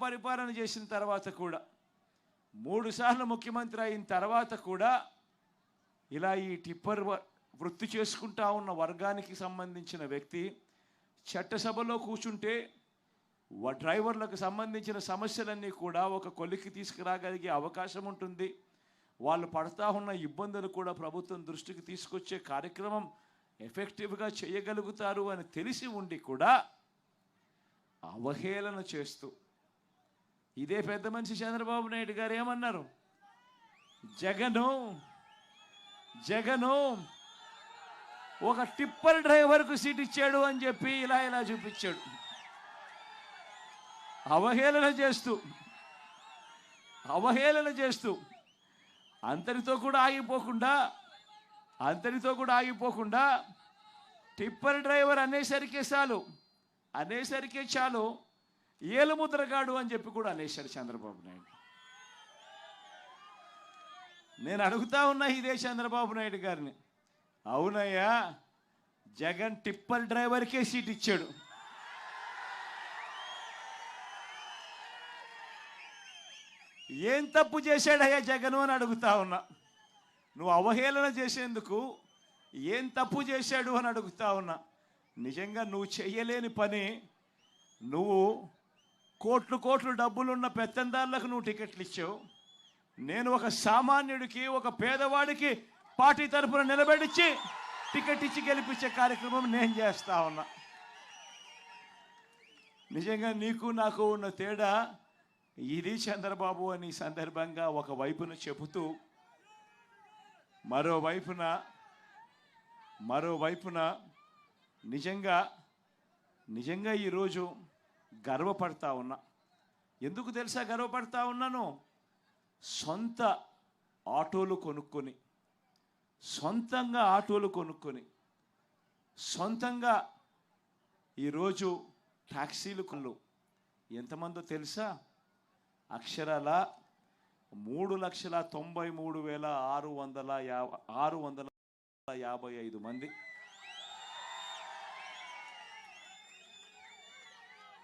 పరిపాలన చేసిన తర్వాత కూడా మూడుసార్లు ముఖ్యమంత్రి అయిన తర్వాత కూడా ఇలా ఈ టిప్పర్ వ- వృత్తి చేసుకుంటా ఉన్న వర్గానికి సంబంధించిన వ్యక్తి చట్టసభలో కూర్చుంటే డ్రైవర్లకు సంబంధించిన సమస్యలన్నీ కూడా ఒక కొలిక్కి తీసుకురాగలిగే అవకాశం ఉంటుంది. వాళ్ళు పడతా ఉన్న ఇబ్బందులు కూడా ప్రభుత్వం దృష్టికి తీసుకొచ్చే కార్యక్రమం ఎఫెక్టివ్గా చేయగలుగుతారు అని తెలిసి ఉండి కూడా అవహేళన చేస్తూ ఇదే పెద్ద మనిషి చంద్రబాబు నాయుడు గారు ఏమన్నారు? జగను జగను ఒక టిప్పర్ డ్రైవర్కు సీట్ ఇచ్చాడు అని చెప్పి ఇలా ఇలా చూపించాడు. అవహేళన చేస్తూ అవహేళన చేస్తూ అంతటితో కూడా ఆగిపోకుండా అంతటితో కూడా ఆగిపోకుండా టిప్పర్ డ్రైవర్ అనేసరికే చాలు అనేసరికే చాలు ఏలుముద్రగాడు అని చెప్పి కూడా అనేశారు చంద్రబాబు నాయుడు. నేను అడుగుతా ఉన్నా ఇదే చంద్రబాబు నాయుడు గారిని. అవునయ్యా జగన్ టిప్పర్ డ్రైవర్కే సీట్ ఇచ్చాడు. ఏం తప్పు చేశాడయ్యా జగన్ అని అడుగుతా ఉన్నా. నువ్వు అవహేళన చేసేందుకు ఏం తప్పు చేశాడు అని అడుగుతా ఉన్నా. నిజంగా నువ్వు చేయలేని పని నువ్వు కోట్లు కోట్లు డబ్బులున్న పెత్తందారులకు నువ్వు టికెట్లు ఇచ్చావు. నేను ఒక సామాన్యుడికి ఒక పేదవాడికి పార్టీ తరఫున నిలబెడిచ్చి టికెట్ ఇచ్చి గెలిపించే కార్యక్రమం నేను చేస్తా ఉన్నా. నిజంగా నీకు నాకు ఉన్న తేడా ఇది చంద్రబాబు అని సందర్భంగా ఒక వైపున చెబుతూ మరోవైపున మరోవైపున నిజంగా నిజంగా ఈరోజు గర్వపడతా ఉన్నా. ఎందుకు తెలుసా గర్వపడతా ఉన్నాను? సొంత ఆటోలు కొనుక్కొని సొంతంగా ఆటోలు కొనుక్కొని సొంతంగా ఈరోజు ట్యాక్సీలు కొను ఎంతమందో తెలుసా? అక్షరాల మూడు లక్షల తొంభై మూడు వేల ఆరు వందల యాభై ఆరు వందల యాభై ఐదు మంది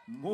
뭐